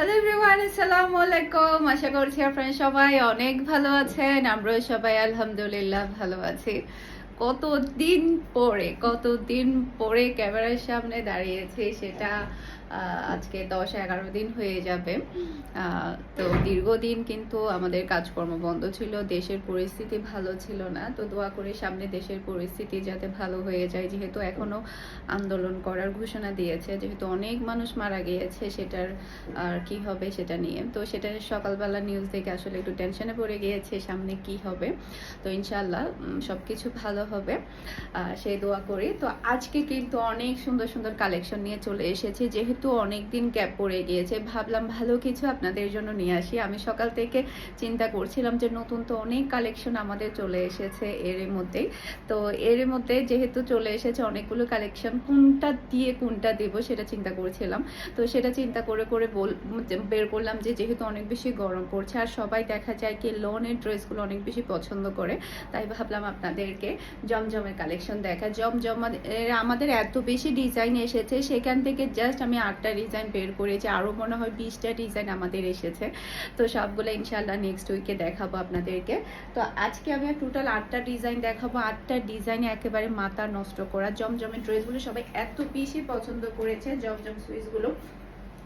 Hello everyone আসসালামু আলাইকুম আশা করছি আপনারা সবাই অনেক ভালো আছেন আমরাও সবাই আলহামদুলিল্লাহ ভালো আছি কত দিন পরে কতদিন পরে ক্যামেরার সামনে দাঁড়িয়েছি, সেটা আজকে দশ এগারো দিন হয়ে যাবে। তো দীর্ঘদিন কিন্তু আমাদের কাজকর্ম বন্ধ ছিল দেশের পরিস্থিতি ভালো ছিল না। তো দোয়া করি সামনে দেশের পরিস্থিতি যাতে ভালো হয়ে যায়। যেহেতু এখনও আন্দোলন করার ঘোষণা দিয়েছে যেহেতু অনেক মানুষ মারা গিয়েছে সেটার আর কি হবে সেটা নিয়ে। তো সেটা সকালবেলা নিউজ দেখে আসলে একটু টেনশনে পড়ে গিয়েছে সামনে কি হবে। তো ইনশাল্লাহ উম, সবকিছু ভালো হবে। সেই দোয়া করি। তো আজকে কিন্তু অনেক সুন্দর সুন্দর কালেকশন নিয়ে চলে এসেছি। যেহেতু অনেক দিন গ্যাপ পড়ে গিয়েছে। ভাবলাম ভালো কিছু আপনাদের জন্য নিয়ে আসি। আমি সকাল থেকে চিন্তা করছিলাম যে নতুন তো অনেক কালেকশন আমাদের চলে এসেছে এর মধ্যেই। তো এর মধ্যে যেহেতু চলে এসেছে অনেকগুলো কালেকশন কোনটা দিয়ে কোনটা দেব সেটা চিন্তা করেছিলাম। তো সেটা চিন্তা করে করে বল বের করলাম যে যেহেতু অনেক বেশি গরম পড়ছে আর সবাই দেখা যায় কি লোনের ড্রেসগুলো অনেক বেশি পছন্দ করে, তাই ভাবলাম আপনাদেরকে জমজমের কালেকশন দেখা জমজম আমাদের এত বেশি ডিজাইন এসেছে, সেখান থেকে জাস্ট আমি আটটা ডিজাইন বের করেছি আরও মনে হয় বিশটা ডিজাইন আমাদের এসেছে। তো সবগুলো ইনশাল্লাহ নেক্সট উইকে দেখাবো আপনাদেরকে। তো আজকে আমি টোটাল আটটা ডিজাইন দেখাবো। আটটা ডিজাইনে একেবারে মাথা নষ্ট করা। জমজমের ড্রেসগুলো সবাই এত বেশি পছন্দ করেছে, জমজম সুইচগুলো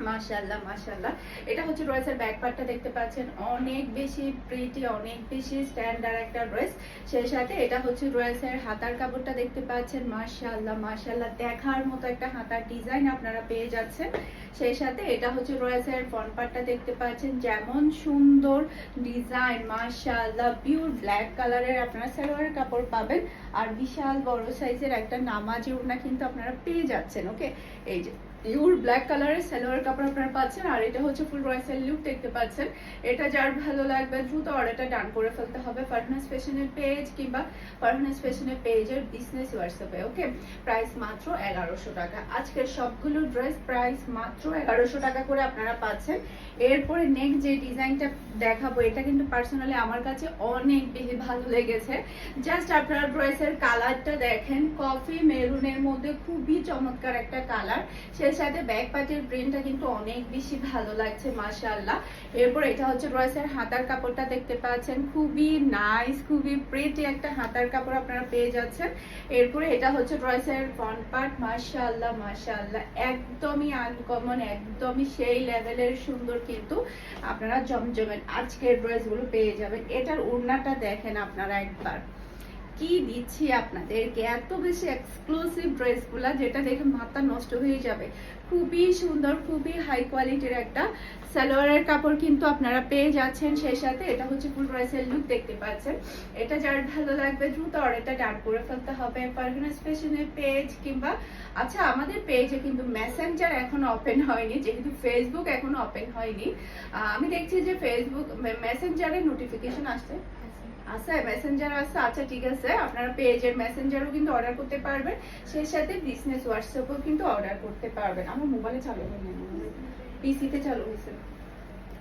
মাশাল্লাহ মাশাল্লাহ এটা হচ্ছে ড্রেসের ব্যাক পার্টটা দেখতে পাচ্ছেন। অনেক বেশি প্রিটি অনেক বেশি স্ট্যান্ডার্ড একটা ড্রেস সেই সাথে এটা হচ্ছে ড্রেসের হাতার কাপড়টা, দেখতে পাচ্ছেন। মাশাল্লাহ মাশাল্লাহ দেখার মতো একটা হাতার ডিজাইন আপনারা পেয়ে যাচ্ছেন। সেই সাথে এটা হচ্ছে ড্রেসের ফ্রন্ট পার্টটা দেখতে পাচ্ছেন। যেমন সুন্দর ডিজাইন মাশাল্লাহ পিওর ব্ল্যাক কালারের আপনারা সালোয়ারের কাপড় পাবেন। আর বিশাল বড় সাইজের একটা নামাজি ওড়না কিন্তু আপনারা পেয়ে যাচ্ছেন ওকে এই যে। পিওর ব্ল্যাক কালারের সালোয়ার কাপড় আপনারা পাচ্ছেন, আর এটা হচ্ছে ফুল রয়েসের লুক দেখতে পাচ্ছেন। এটা যার ভালো লাগবে, দ্রুত অর্ডারটা ডান করে ফেলতে হবে ফারহানাস ফ্যাশনের পেজ কিংবা ফারহানাস ফ্যাশনের পেজের বিজনেস হোয়াটসঅ্যাপে ওকে প্রাইস মাত্র এগারোশো টাকা। আজকের সবগুলো ড্রেস প্রাইস মাত্র এগারোশো টাকা করে আপনারা পাচ্ছেন। এরপরে নেক্সট যে ডিজাইনটা দেখাবো, এটা কিন্তু পার্সোনালি আমার কাছে অনেক বেশি ভালো লেগেছে। জাস্ট আপনারা ড্রেসের কালারটা দেখেন কফি মেরুনের মধ্যে খুবই চমৎকার একটা কালার সাথে ব্যাক পার্টের প্রিন্টটা কিন্তু অনেক বেশি ভালো লাগছে, মাশাআল্লাহ। এরপর এটা হচ্ছে ড্রেসের হাতার কাপড়টা দেখতে পাচ্ছেন। খুবই নাইস খুবই প্রিটি একটা হাতার কাপড় আপনারা পেয়ে যাচ্ছেন। এরপরে এটা হচ্ছে ড্রেসের ফ্রন্ট পার্ট মাশাআল্লাহ মাশাআল্লাহ। একদমই আনকমন একদমই সেই লেভেলের সুন্দর কিন্তু আপনারা জমজমের আজকের ড্রেসগুলো পেয়ে যাবেন। এটার ওড়নাটা দেখেন আপনারা একবার। কি দিচ্ছি আপনাদেরকে? এত বেশি এক্সক্লুসিভ ড্রেসগুলা যেটা দেখে মাথা নষ্ট হয়ে যাবে। খুবই সুন্দর, খুবই হাই কোয়ালিটির একটা সালোয়ারের কাপড় কিন্তু আপনারা পেয়ে যাচ্ছেন। সেই সাথে এটা হচ্ছে ফুল ড্রেসের লুক দেখতে পাচ্ছেন। এটা যার ভালো লাগবে দ্রুত অর্ডারটা ডান করে ফেলতে হবে। ফারহানাস ফ্যাশনের পেজ কিংবা আচ্ছা আমাদের পেজে কিন্তু মেসেঞ্জার এখনও ওপেন হয়নি, যেহেতু ফেসবুক এখনও ওপেন হয়নি। আমি দেখছি যে ফেসবুক মেসেঞ্জারে নোটিফিকেশন আসছে। আচ্ছা মেসেঞ্জার আছে? আচ্ছা ঠিক আছে। আপনারা পেজের মেসেঞ্জারও কিন্তু অর্ডার করতে পারবেন। সেই সাথে বিজনেস হোয়াটসঅ্যাপও কিন্তু অর্ডার করতে পারবেন। আমার মোবাইলে চালু হয়নি পিসিতে চালু হয়েছে।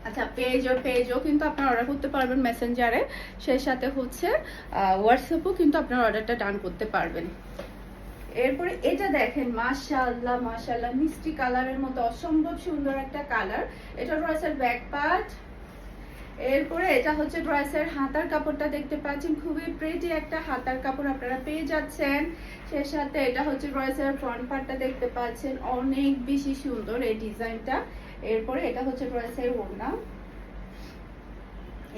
আচ্ছা পেজ ও পেজও কিন্তু আপনারা অর্ডার করতে পারবেন মেসেঞ্জারে সেই সাথে হচ্ছে হোয়াটসঅ্যাপও কিন্তু আপনারা অর্ডারটা ডান করতে পারবেন। এরপরে এটা দেখেন, মাশাআল্লাহ মাশাআল্লাহ, মিষ্টি কালারের মতো, অসম্ভব সুন্দর একটা কালার এটা রয়েছে ব্যাক পার্ট এরপরে এটা হচ্ছে ড্রেসের হাতার কাপড়টা দেখতে পাচ্ছেন, খুবই প্রিটি একটা হাতার কাপড় আপনারা পেয়ে যাচ্ছেন। সেই সাথে এটা হচ্ছে ড্রেসের ফ্রন্ট পার্টটা দেখতে পাচ্ছেন, অনেক বেশি সুন্দর এই ডিজাইনটা। এরপরে এটা হচ্ছে ড্রেসের ওড়না।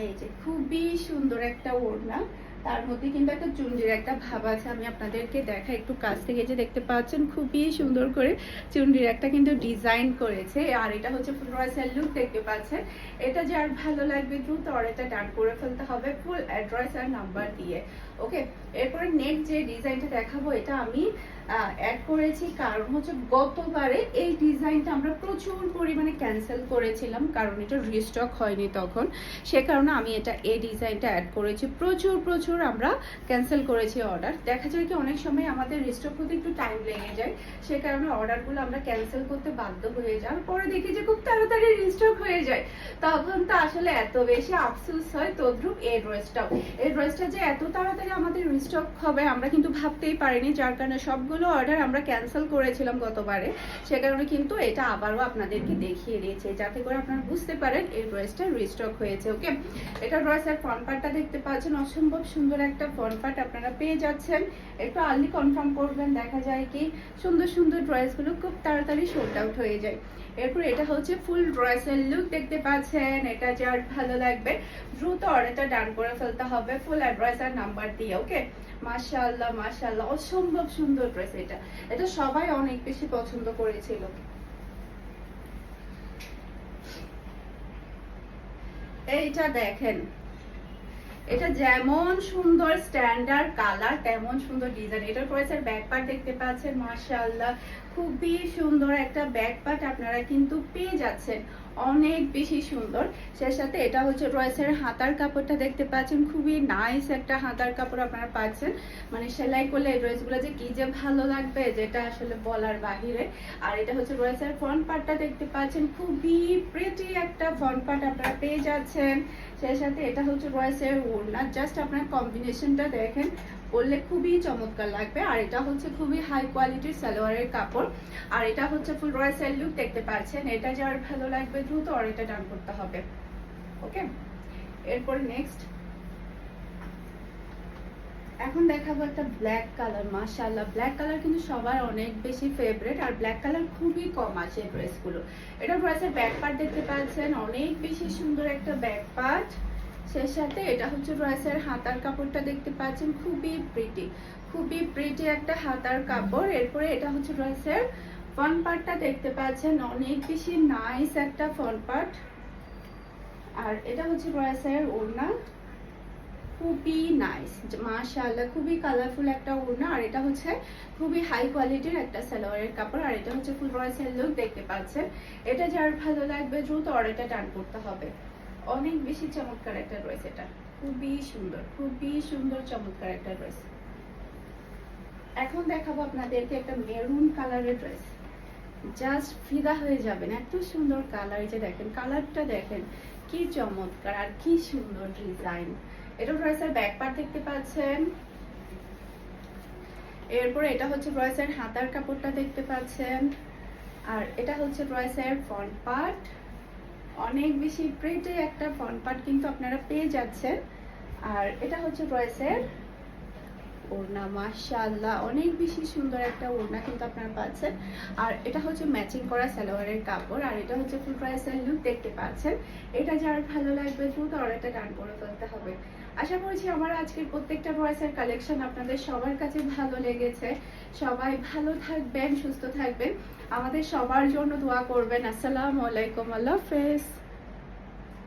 এই যে খুবই সুন্দর একটা ওড়না। তার মধ্যে কিন্তু একটা চুন্ডির একটা ভাব আছে, আমি আপনাদেরকে দেখা একটু কাছ থেকে যে দেখতে পাচ্ছেন, খুবই সুন্দর করে চুন্ডির একটা কিন্তু ডিজাইন করেছে। আর এটা হচ্ছে ফুল রয়েসের লুক দেখতে পাচ্ছেন। এটা যার ভালো লাগবে দ্রুত অর্ডারটা ডান করে ফেলতে হবে ফুল অ্যাড্রেস আর নাম্বার দিয়ে। ওকে, এরপরে নেক্সট যে ডিজাইনটা দেখাবো, এটা আমি অ্যাড করেছি। কারণ হচ্ছে গতবারে এই ডিজাইনটা আমরা প্রচুর পরিমাণে ক্যান্সেল করেছিলাম, কারণ এটা রিস্টক হয়নি তখন। সে কারণে আমি এটা এই ডিজাইনটা অ্যাড করেছি। প্রচুর প্রচুর আমরা ক্যান্সেল করেছি অর্ডার দেখা যায় কি, অনেক সময় আমাদের রিস্টক হতে একটু টাইম লেগে যায়। সে কারণে অর্ডারগুলো আমরা ক্যান্সেল করতে বাধ্য হয়ে যাই। পরে দেখি যে খুব তাড়াতাড়ি রিস্টক হয়ে যায়। তখন তো আসলে এত বেশি আফসোস হয় তদ্রুপ এই ড্রেসটাও এই ড্রেসটা যে এত তাড়াতাড়ি আমাদের রিস্টক হবে, আমরা কিন্তু ভাবতেই পারিনি। যার কারণে সবগুলো অনেকগুলো অর্ডার আমরা ক্যান্সেল করেছিলাম গতবারে। সে কারণে কিন্তু এটা আবারও আপনাদেরকে দেখিয়ে দিয়েছে। যাতে করে আপনারা বুঝতে পারেন এই ড্রেসটা রিস্টক হয়েছে ওকে এটা ড্রেসের ফ্রন্ট পার্টটা দেখতে পাচ্ছেন। অসম্ভব সুন্দর একটা ফ্রন্ট পার্ট আপনারা পেয়ে যাচ্ছেন। একটু আর্লি কনফার্ম করবেন, দেখা যায় কি সুন্দর সুন্দর ড্রেসগুলো খুব তাড়াতাড়ি শোল্ড আউট হয়ে যায়। এরপর এটা হচ্ছে ফুল ড্রেসের লুক দেখতে পাচ্ছেন। এটা যার ভালো লাগবে, দ্রুত অর্ডারটা ডান করে ফেলতে হবে ফুল অ্যাড্রেস আর নাম্বার দিয়ে ওকে মাশাল্লাহ মাশাল্লাহ অসম্ভব সুন্দর ড্রেস এটা। এটা সবাই অনেক বেশি পছন্দ করেছিল। এইটা দেখেন এটা যেমন সুন্দর স্ট্যান্ডার্ড কালার তেমন সুন্দর ডিজাইন এটার প্রাইসের ব্যাক পার্ট দেখতে পাচ্ছেন, মাশাআল্লাহ। খুবই সুন্দর একটা ব্যাক পার্ট আপনারা কিন্তু পেয়ে যাচ্ছেন। অনেক বেশি সুন্দর। সে সাথে এটা হচ্ছে রয়েসের হাতার কাপড়টা দেখতে পাচ্ছেন। খুবই নাইস একটা হাতার কাপড় আপনারা পাচ্ছেন। মানে সেলাই করলে এই ড্রেসগুলো যে কি যে ভালো লাগবে, যেটা আসলে বলার বাহিরে। আর এটা হচ্ছে রয়েসের ফ্রন্ট পার্টটা দেখতে পাচ্ছেন। খুবই প্রেটি একটা ফ্রন্ট পার্ট আপনারা পেয়ে যাচ্ছেন। সেই সাথে, এটা হচ্ছে রয়েসের ওড়না জাস্ট আপনার কম্বিনেশনটা দেখেন, পরলে খুবই চমৎকার লাগবে। আর এটা হচ্ছে খুবই হাই কোয়ালিটির সালোয়ারের কাপড়। আর এটা হচ্ছে ফুল রয়েসের লুক দেখতে পাচ্ছেন। এটা যার ভালো লাগবে দ্রুত, আর এটা ডান করতে হবে। ওকে এরপর নেক্সট এখন দেখাবো একটা ব্ল্যাক কালার মাশাআল্লাহ। ব্ল্যাক কালার কিন্তু সবার অনেক বেশি ফেভারিট আর ব্ল্যাক কালার খুবই কম আছে ড্রেসগুলো এটা ড্রেসের ব্যাক পার্ট দেখতে পাচ্ছেন, অনেক বেশি সুন্দর একটা ব্যাক পার্ট সেই সাথে এটা হচ্ছে ড্রেসের হাতার কাপড়টা দেখতে পাচ্ছেন, খুবই প্রিটি খুবই প্রিটি একটা হাতার কাপড়। এরপরে এটা হচ্ছে ড্রেসের ফ্রন্ট পার্টটা দেখতে পাচ্ছেন, অনেক বেশি নাইস একটা ফ্রন্ট পার্ট আর এটা হচ্ছে ড্রেসের ওড়না। খুবই নাইস মাশাআল্লাহ, খুবই কালারফুল একটা ওড়না। আর এটা হচ্ছে খুবই হাই কোয়ালিটির একটা সালোয়ারের কাপড়। আর এটা হচ্ছে ফুল রয়েসের লুক দেখতে পাচ্ছেন। এটা যার ভালো লাগবে, দ্রুত অর্ডারটা টান করতে হবে। অনেক বেশি চমৎকার একটা ড্রেস এটা। খুবই সুন্দর খুবই সুন্দর চমৎকার একটা ড্রেস এখন দেখাবো আপনাদেরকে একটা মেরুন কালারের ড্রেস জাস্ট ফিদা হয়ে যাবেন, এত সুন্দর কালার যে দেখেন কালারটা দেখেন, কি চমৎকার আর কি সুন্দর ডিজাইন এটা ড্রেসের ব্যাক পার্ট দেখতে পাচ্ছেন। এরপরে এটা হচ্ছে ড্রেসের হাতার কাপড়টা দেখতে পাচ্ছেন। আর এটা হচ্ছে ড্রেসের ফ্রন্ট পার্ট অনেক বেশি প্রেটে একটা ফ্রন্ট পার্ট কিন্তু আপনারা পেয়ে যাচ্ছেন। আর এটা হচ্ছে ড্রেসের ওড়না, মাশাআল্লাহ, অনেক বেশি সুন্দর একটা ওড়না কিন্তু আপনারা পাচ্ছেন। আর এটা হচ্ছে ম্যাচিং করা সালোয়ারের কাপড়, আর এটা হচ্ছে ফুল প্রাইসের লুক দেখতে পাচ্ছেন। এটা যার ভালো লাগবে দ্রুত অর্ডারটা ডান করে ফেলতে হবে। আশা করছি আমার আজকের প্রত্যেকটা ড্রেসের কালেকশন আপনাদের সবার কাছে ভালো লেগেছে। সবাই ভালো থাকবেন, সুস্থ থাকবেন। আমাদের সবার জন্য দোয়া করবেন। আসসালামু আলাইকুম, আল্লাহ হাফেজ।